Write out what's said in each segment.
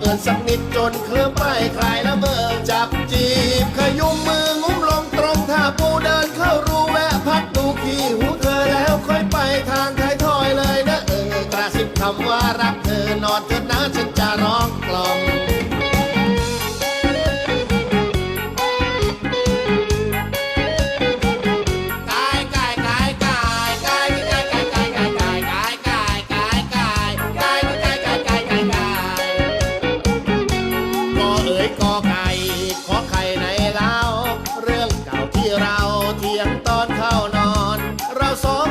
เกินสักนิดจนเคลื่อมไปคลายแล้ว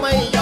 mãe.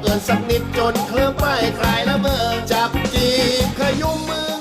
เกินสักนิดจนเคลิ้มไปคลายละเมอจับจีบขยุ้มมือ